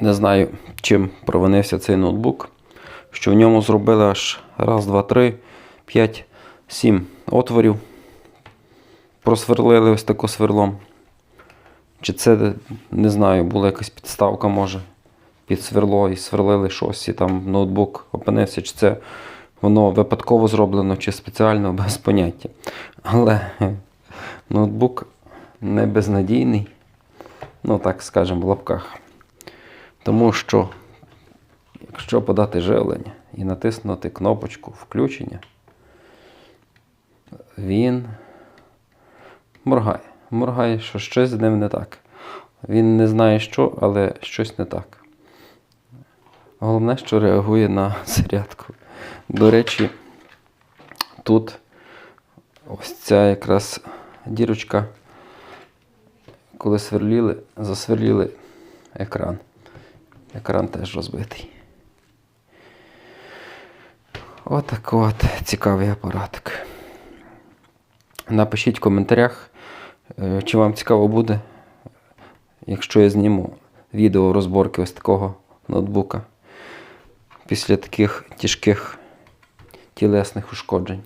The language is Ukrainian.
Не знаю, чим провинився цей ноутбук, що в ньому зробили аж раз, два, три, п'ять, сім отворів. Просверлили ось тако сверлом. Чи це, не знаю, була якась підставка, може, під сверло і сверлили щось, і там ноутбук опинився, чи це воно випадково зроблено, чи спеціально, без поняття. Але ноутбук не безнадійний, ну так скажемо, в лапках. Тому що, якщо подати живлення і натиснути кнопочку включення, він моргає. Моргає, що щось з ним не так. Він не знає що, але щось не так. Головне, що реагує на зарядку. До речі, тут ось ця якраз дірочка, коли сверліли, засверліли екран. Екран теж розбитий. Отак от цікавий апаратик. Напишіть в коментарях, е, чи вам цікаво буде, якщо я зніму відео розборки ось такого ноутбука після таких тяжких тілесних ушкоджень.